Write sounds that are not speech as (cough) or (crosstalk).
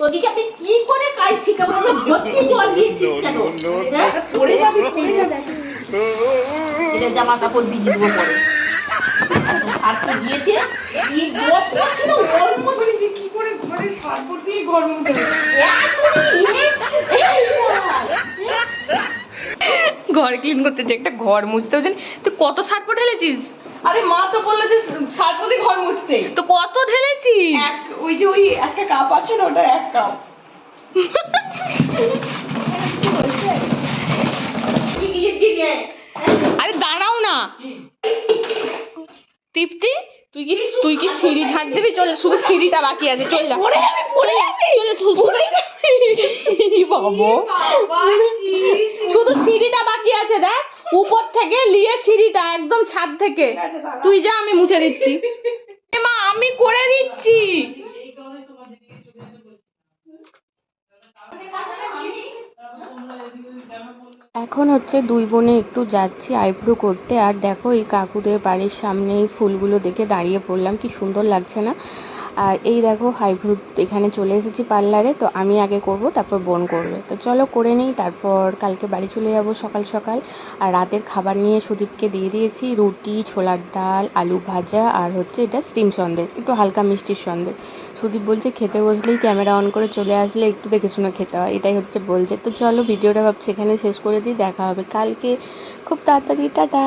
তোদিকে আমি কি করে কাজ শিখাবো আমি ভর্তি (laughs) জল দিয়েছিস কেন? হ্যাঁ? পড়ে যাবি পড়ে যাবি। এটা জামা কাপড় দিয়ে দিব পরে। আর তো দিয়েছে? কি ছিল? যে কি করে ঘরে সারপর দিয়ে ঘর মুখে ঘর ক্লিন করতে যে একটা ঘর মুছতে হচ্ছে। তুই কত সারপো ঢেলেছিস? আরে মা তো বলল যে সারপর দিয়ে ঘর মুছতে। তো কত ঢেলেছিস? এক ওই যে ওই একটা কাপ আছে না ওটা এক কাপ আরে দাঁড়াও না। তৃপ্তি তুই কি তুই কি সিঁড়ি ঝাঁট দিবি? চল শুধু সিঁড়িটা বাকি আছে চল যা। শুধু শুধু সিঁড়িটা বাকি আছে দেখ। উপর থেকে নিয়ে সিঁড়িটা একদম ছাদ থেকে। তুই যা আমি মুছে দিচ্ছি। এ মা আমি করে দিচ্ছি। এখন হচ্ছে দুই বোনে একটু যাচ্ছি, আইব্রো করতে। আর দেখো এই কাকুদের বাড়ির সামনে এই ফুলগুলো দেখে দাঁড়িয়ে পড়লাম, কি সুন্দর লাগছে না? আর এই দেখো আইব্রো এখানে চলে এসেছি পার্লারে, তো আমি আগে করব, তারপর বোন করবে। তো চলো করে নিই, তারপর কালকে বাড়ি চলে যাব সকাল সকাল। আর রাতের খাবার নিয়ে সুদীপকে দিয়ে দিয়েছি, রুটি, ছোলার ডাল, আলু ভাজা, আর হচ্ছে এটা স্টিম সন্দেশ, একটু হালকা মিষ্টির সন্দেশ। সুদীপ বলছে, খেতে বসলেই ক্যামেরা অন করে চলে আসলে একটু দেখে শুনে খেতে হয়। এটাই হচ্ছে বলছে। তো চলো, ভিডিওটা ভাবছি এখানে শেষ করে দিই, দেখা হবে কালকে। খুব তাড়াতাড়ি, টাটা!